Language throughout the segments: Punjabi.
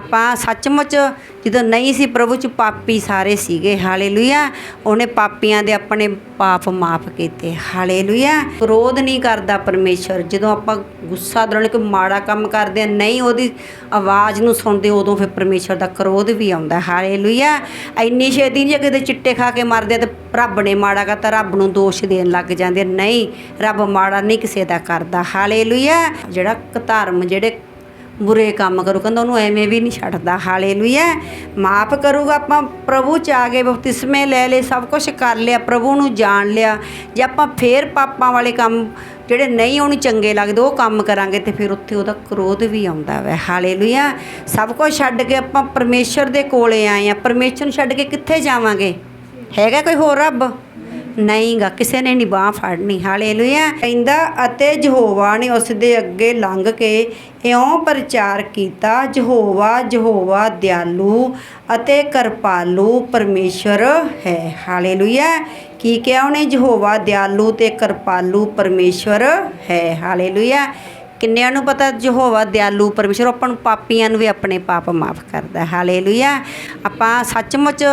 ਆਪਾਂ ਸੱਚਮੁੱਚ ਜਦੋਂ ਨਹੀਂ ਸੀ ਪ੍ਰਭੂ ਚ ਪਾਪੀ ਸਾਰੇ ਸੀਗੇ, ਹਾਲੇਲੂਇਆ। ਉਹਨੇ ਪਾਪੀਆਂ ਦੇ ਆਪਣੇ ਪਾਪ ਮਾਫ ਕੀਤੇ, ਹਾਲੇਲੂਇਆ। ਵਿਰੋਧ ਨਹੀਂ ਕਰਦਾ ਪਰਮੇਸ਼ਰ ਜਦੋਂ ਆਪਾਂ ਗੁੱਸਾ ਦਰਨ ਕੋਈ ਮਾੜਾ ਕੰਮ ਕਰਦੇ ਆ, ਨਹੀਂ ਉਹਦੀ ਆਵਾਜ਼ ਨੂੰ ਸੁਣਦੇ ਉਦੋਂ ਫਿਰ ਪਰਮੇਸ਼ਰ ਦਾ ਕਰੋਧ ਵੀ ਆਉਂਦਾ, ਹਾਲੇਲੂਇਆ। ਇੰਨੀ ਛੇਤੀ ਨਹੀਂ ਕਿਤੇ ਚਿੱਟੇ ਖਾ ਕੇ ਮਰਦੇ ਆ ਤੇ ਰੱਬ ਨੇ ਮਾੜਾ ਕਰਤਾ, ਰੱਬ ਨੂੰ ਦੋਸ਼ ਦੇਣ ਲੱਗ ਜਾਂਦੇ ਨਹੀਂ, ਰੱਬ ਮਾੜਾ ਨਹੀਂ ਕਿਸੇ ਦਾ ਕਰਦਾ, ਹਾਲੇਲੂਇਆ। ਜਿਹੜਾ ਧਰਮ, ਜਿਹੜੇ ਬੁਰੇ ਕੰਮ ਕਰੂ, ਕਹਿੰਦਾ ਉਹਨੂੰ ਐਵੇਂ ਵੀ ਨਹੀਂ ਛੱਡਦਾ ਹਾਲੇਲੂਇਆ ਮਾਫ ਕਰੂਗਾ ਆਪਾਂ, ਪ੍ਰਭੂ ਚ ਆ ਗਏ, ਬਪਤਿਸਮੇ ਲੈ ਲਏ, ਸਭ ਕੁਝ ਕਰ ਲਿਆ, ਪ੍ਰਭੂ ਨੂੰ ਜਾਣ ਲਿਆ। ਜੇ ਆਪਾਂ ਫੇਰ ਪਾਪਾਂ ਵਾਲੇ ਕੰਮ ਜਿਹੜੇ ਨਹੀਂ ਉਹਨੂੰ ਚੰਗੇ ਲੱਗਦੇ, ਉਹ ਕੰਮ ਕਰਾਂਗੇ ਤੇ ਫਿਰ ਉੱਥੇ ਉਹਦਾ ਕ੍ਰੋਧ ਵੀ ਆਉਂਦਾ ਵੈ। ਹਾਲੇਲੂਇਆ ਸਭ ਕੁਝ ਛੱਡ ਕੇ ਆਪਾਂ ਪਰਮੇਸ਼ਰ ਦੇ ਕੋਲੇ ਆਏ ਆ ਪਰਮੇਸ਼ਰ ਨੂੰ ਛੱਡ ਕੇ ਕਿੱਥੇ ਜਾਵਾਂਗੇ? ਹੈਗਾ ਕੋਈ ਹੋਰ ਰੱਬ? ਨਹੀਂਗਾ ਕਿਸੇ ਨੇ ਨਹੀਂ ਬਾਹ ਫੜਨੀ, ਹਾਲੇਲੂਇਆ। ਕਹਿੰਦਾ, ਅਤੇ ਯਹੋਵਾ ਨੇ ਉਸ ਦੇ ਅੱਗੇ ਲੰਘ ਕੇ ਇਉਂ ਪ੍ਰਚਾਰ ਕੀਤਾ, ਯਹੋਵਾ ਯਹੋਵਾ ਦਿਆਲੂ ਅਤੇ ਕਿਰਪਾਲੂ ਪਰਮੇਸ਼ਰ ਹੈ। ਹਾਲੇਲੂਇਆ। ਕੀ ਕਿਹਾ ਉਹਨੇ? ਯਹੋਵਾ ਦਿਆਲੂ ਤੇ ਕਿਰਪਾਲੂ ਪਰਮੇਸ਼ਰ ਹੈ। ਹਾਲੇਲੂਇਆ। ਕਿੰਨਿਆਂ ਨੂੰ ਪਤਾ ਯਹੋਵਾ ਦਿਆਲੂ ਪਰਮੇਸ਼ਰ ਆਪਾਂ ਨੂੰ ਪਾਪੀਆਂ ਨੂੰ ਵੀ ਆਪਣੇ ਪਾਪ ਮਾਫ ਕਰਦਾ। ਹਾਲੇਲੂਇਆ। ਆਪਾਂ ਸੱਚਮੁੱਚ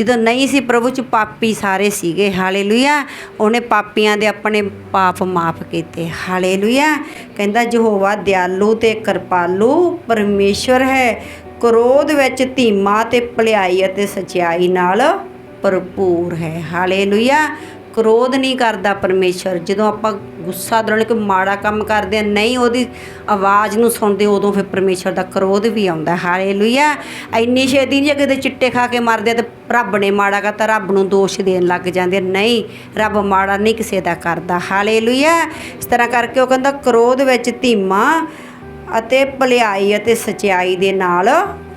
ਜਦੋਂ ਨਹੀਂ ਸੀ ਪ੍ਰਭੂ ਚ, ਪਾਪੀ ਸਾਰੇ ਸੀਗੇ। ਹਾਲੇਲੂਇਆ। ਉਹਨੇ ਪਾਪੀਆਂ ਦੇ ਆਪਣੇ ਪਾਪ ਮਾਫ ਕੀਤੇ। ਹਾਲੇਲੂਇਆ। ਕਹਿੰਦਾ ਯਹੋਵਾ ਦਿਆਲੂ ਤੇ ਕਿਰਪਾਲੂ ਪਰਮੇਸ਼ਰ ਹੈ। ਕ੍ਰੋਧ ਵਿੱਚ ਧੀਮਾ ਤੇ ਭਲਾਈ ਅਤੇ ਸਚਾਈ ਨਾਲ ਭਰਪੂਰ ਹੈ। ਹਾਲੇਲੂਇਆ। ਕ੍ਰੋਧ ਨਹੀਂ ਕਰਦਾ ਪਰਮੇਸ਼ਰ। ਜਦੋਂ ਆਪਾਂ ਗੁੱਸਾ ਦਰਨ ਕੋਈ ਮਾੜਾ ਕੰਮ ਕਰਦੇ ਆ, ਨਹੀਂ ਉਹਦੀ ਆਵਾਜ਼ ਨੂੰ ਸੁਣਦੇ, ਉਦੋਂ ਫਿਰ ਪਰਮੇਸ਼ਰ ਦਾ ਕ੍ਰੋਧ ਵੀ ਆਉਂਦਾ। ਹਾਲੇਲੂਇਆ। ਇੰਨੀ ਛੇਤੀ ਨਹੀਂ ਕਿਤੇ ਚਿੱਟੇ ਖਾ ਕੇ ਮਰਦੇ ਆ ਤੇ ਰੱਬ ਨੇ ਮਾੜਾ ਕਰਤਾ, ਰੱਬ ਨੂੰ ਦੋਸ਼ ਦੇਣ ਲੱਗ ਜਾਂਦੇ ਨਹੀਂ, ਰੱਬ ਮਾੜਾ ਨਹੀਂ ਕਿਸੇ ਦਾ ਕਰਦਾ। ਹਾਲੇਲੂਇਆ। ਇਸ ਤਰ੍ਹਾਂ ਕਰਕੇ ਉਹ ਕਹਿੰਦਾ ਕ੍ਰੋਧ ਵਿੱਚ ਧੀਮਾ ਅਤੇ ਭਲਾਈ ਅਤੇ ਸਚਾਈ ਦੇ ਨਾਲ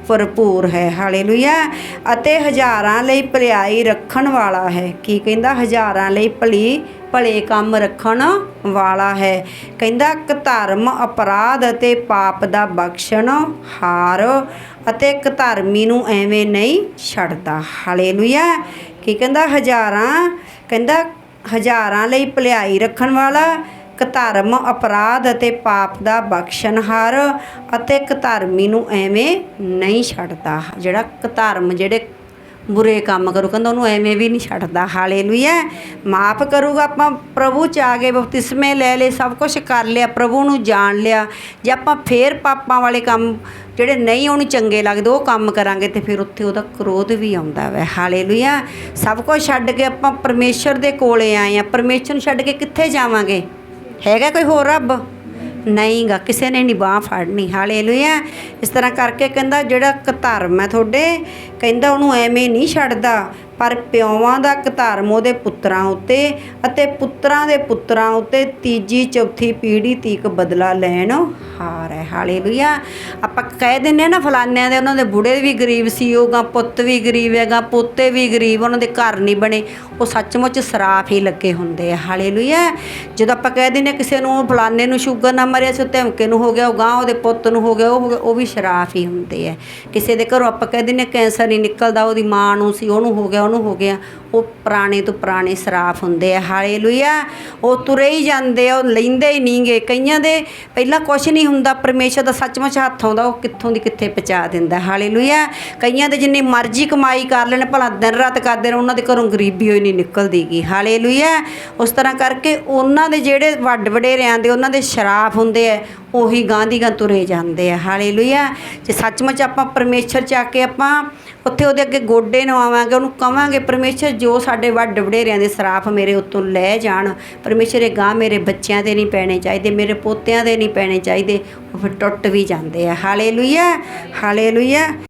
ਭਰਪੂਰ ਹੈ। ਹਾਲੇਲੂਇਆ। ਅਤੇ ਹਜ਼ਾਰਾਂ ਲਈ ਭਲਾਈ ਰੱਖਣ ਵਾਲਾ ਹੈ। ਕੀ ਕਹਿੰਦਾ? ਹਜ਼ਾਰਾਂ ਲਈ ਭਲੀ, ਭਲੇ ਕੰਮ ਰੱਖਣ ਵਾਲਾ ਹੈ। ਕਹਿੰਦਾ ਕਿ ਧਰਮ ਅਪਰਾਧ ਅਤੇ ਪਾਪ ਦਾ ਬਖਸ਼ਣ ਹਾਰ ਅਤੇ ਇੱਕ ਧਰਮੀ ਨੂੰ ਐਵੇਂ ਨਹੀਂ ਛੱਡਦਾ। ਹਾਲੇਲੂਇਆ। ਕੀ ਕਹਿੰਦਾ? ਹਜ਼ਾਰਾਂ ਕਹਿੰਦਾ, ਹਜ਼ਾਰਾਂ ਲਈ ਭਲਾਈ ਰੱਖਣ ਵਾਲਾ ਧਰਮ, ਅਪਰਾਧ ਅਤੇ ਪਾਪ ਦਾ ਬਖਸ਼ਣਹਾਰ ਅਤੇ ਧਰਮੀ ਨੂੰ ਐਵੇਂ ਨਹੀਂ ਛੱਡਦਾ। ਜਿਹੜਾ ਧਰਮ, ਜਿਹੜੇ ਬੁਰੇ ਕੰਮ ਕਰੂ, ਕਹਿੰਦਾ ਉਹਨੂੰ ਐਵੇਂ ਵੀ ਨਹੀਂ ਛੱਡਦਾ। ਹਾਲੇਲੂਇਆ। ਮਾਫ ਕਰੂਗਾ ਆਪਾਂ, ਪ੍ਰਭੂ ਚ ਆ ਗਏ, ਬਪਤਿਸਮੇ ਲੈ ਲਏ, ਸਭ ਕੁਝ ਕਰ ਲਿਆ, ਪ੍ਰਭੂ ਨੂੰ ਜਾਣ ਲਿਆ। ਜੇ ਆਪਾਂ ਫੇਰ ਪਾਪਾਂ ਵਾਲੇ ਕੰਮ, ਜਿਹੜੇ ਨਹੀਂ ਉਹਨੂੰ ਚੰਗੇ ਲੱਗਦੇ, ਉਹ ਕੰਮ ਕਰਾਂਗੇ ਤੇ ਫਿਰ ਉੱਥੇ ਉਹਦਾ ਕ੍ਰੋਧ ਵੀ ਆਉਂਦਾ ਵੈ। ਹਾਲੇਲੂਇਆ। ਸਭ ਕੁਝ ਛੱਡ ਕੇ ਆਪਾਂ ਪਰਮੇਸ਼ਰ ਦੇ ਕੋਲੇ ਆਏ ਆ। ਪਰਮੇਸ਼ਰ ਨੂੰ ਛੱਡ ਕੇ ਕਿੱਥੇ ਜਾਵਾਂਗੇ? ਹੈਗਾ ਕੋਈ ਹੋਰ ਰੱਬ? ਨਹੀਂਗਾ ਕਿਸੇ ਨੇ ਨਹੀਂ ਬਾਹ ਫੜਨੀ। ਹਾਲੇਲੂਇਆ। ਇਸ ਤਰ੍ਹਾਂ ਕਰਕੇ ਕਹਿੰਦਾ, ਜਿਹੜਾ ਧਰਮ ਹੈ ਤੁਹਾਡੇ, ਕਹਿੰਦਾ ਉਹਨੂੰ ਐਵੇਂ ਨਹੀਂ ਛੱਡਦਾ। ਪਰ ਪਿਓਵਾਂ ਦਾ ਧਰਮ ਉਹਦੇ ਪੁੱਤਰਾਂ ਉੱਤੇ ਅਤੇ ਪੁੱਤਰਾਂ ਦੇ ਪੁੱਤਰਾਂ ਉੱਤੇ ਤੀਜੀ, ਚੌਥੀ ਪੀੜ੍ਹੀ ਤੀਕ ਬਦਲਾ ਲੈਣ ਹਾਰ ਹੈ। ਹਾਲੇਲੂਇਆ। ਆਪਾਂ ਕਹਿ ਦਿੰਨੇ ਆ ਨਾ ਫਲਾਨਿਆਂ ਦੇ, ਉਹਨਾਂ ਦੇ ਬੁੜੇ ਵੀ ਗਰੀਬ ਸੀ, ਉਹਗਾ ਪੁੱਤ ਵੀ ਗਰੀਬ ਹੈਗਾ, ਪੋਤੇ ਵੀ ਗਰੀਬ, ਉਹਨਾਂ ਦੇ ਘਰ ਨਹੀਂ ਬਣੇ, ਉਹ ਸੱਚਮੁੱਚ ਸਰਾਫ ਹੀ ਲੱਗੇ ਹੁੰਦੇ ਆ। ਹਾਲੇਲੂਇਆ। ਜਦੋਂ ਆਪਾਂ ਕਹਿ ਦਿੰਨੇ ਕਿਸੇ ਨੂੰ ਫਲਾਨੇ ਨੂੰ ਸ਼ੂਗਰ ਨਾ ਮਰਿਆ ਸੀ ਧਮਕੇ ਨੂੰ ਹੋ ਗਿਆ, ਉਹ ਗਾਂ ਉਹਦੇ ਪੁੱਤ ਨੂੰ ਹੋ ਗਿਆ, ਉਹ ਹੋ ਗਿਆ, ਉਹ ਵੀ ਸ਼ਰਾਫ ਹੀ ਹੁੰਦੇ ਆ। ਕਿਸੇ ਦੇ ਘਰੋਂ ਆਪਾਂ ਕਹਿ ਦਿੰਨੇ ਕੈਂਸਰ ਨਹੀਂ ਨਿਕਲਦਾ, ਉਹਦੀ ਮਾਂ ਨੂੰ ਸੀ, ਉਹਨੂੰ ਹੋ ਗਿਆ ਉਹਨੂੰ ਹੋ ਗਿਆ। ਉਹ ਪੁਰਾਣੇ ਤੋਂ ਪੁਰਾਣੇ ਸਰਾਫ ਹੁੰਦੇ ਆ, ਹਾਲੇਲੂਇਆ। ਉਹ ਤੁਰੇ ਹੀ ਜਾਂਦੇ ਆ, ਉਹ ਲੈਂਦੇ ਹੀ ਨਹੀਂਗੇ। ਕਈਆਂ ਦੇ ਪਹਿਲਾਂ ਕੁਝ ਨਹੀਂ ਹੁੰਦਾ, ਪਰਮੇਸ਼ਰ ਦਾ ਸੱਚਮੁੱਚ ਹੱਥ ਆਉਂਦਾ, ਉਹ ਕਿੱਥੋਂ ਦੀ ਕਿੱਥੇ ਪਹੁੰਚਾ ਦਿੰਦਾ। ਹਾਲੇਲੂਇਆ। ਕਈਆਂ ਦੇ ਜਿੰਨੀ ਮਰਜ਼ੀ ਕਮਾਈ ਕਰ ਲੈਣ, ਭਲਾ ਦਿਨ ਰਾਤ ਕਰਦੇ ਨੇ ਉਹਨਾਂ ਦੇ ਘਰੋਂ ਗਰੀਬੀ ਹੋਈ ਨਹੀਂ ਨਿਕਲਦੀਗੀ। ਹਾਲੇਲੂਇਆ। ਉਸ ਤਰ੍ਹਾਂ ਕਰਕੇ ਉਹਨਾਂ ਦੇ ਜਿਹੜੇ ਵੱਡ ਵਡੇਰਿਆਂ ਦੇ ਉਹਨਾਂ ਦੇ ਸ਼ਰਾਫ ਹੁੰਦੇ ਆ, ਉਹੀ ਗਾਂਧੀ ਗਾਂ ਤੁਰੇ ਜਾਂਦੇ ਆ। ਹਾਲੇਲੂਇਆ। ਜੇ ਸੱਚਮੁੱਚ ਆਪਾਂ ਪਰਮੇਸ਼ਰ ਚ ਆ ਕੇ ਆਪਾਂ ਉੱਥੇ ਉਹਦੇ ਅੱਗੇ ਗੋਡੇ ਨਵਾਵਾਂਗੇ, ਉਹਨੂੰ ਕਵਾਂਗੇ, ਪਰਮੇਸ਼ਰ ਜੋ ਸਾਡੇ ਵੱਡ ਵਡੇਰਿਆਂ ਦੇ ਸਰਾਫ ਮੇਰੇ ਉੱਤੋਂ ਲੈ ਜਾਣ, ਪਰਮੇਸ਼ਰ ਇਹ ਗਾਂ ਮੇਰੇ ਬੱਚਿਆਂ ਤੇ ਨਹੀਂ ਪੈਣੇ ਚਾਹੀਦੇ, ਮੇਰੇ ਪੋਤਿਆਂ ਦੇ ਨਹੀਂ ਪੈਣੇ ਚਾਹੀਦੇ, ਉਹ ਫਿਰ ਟੁੱਟ ਵੀ ਜਾਂਦੇ ਆ। Hallelujah hallelujah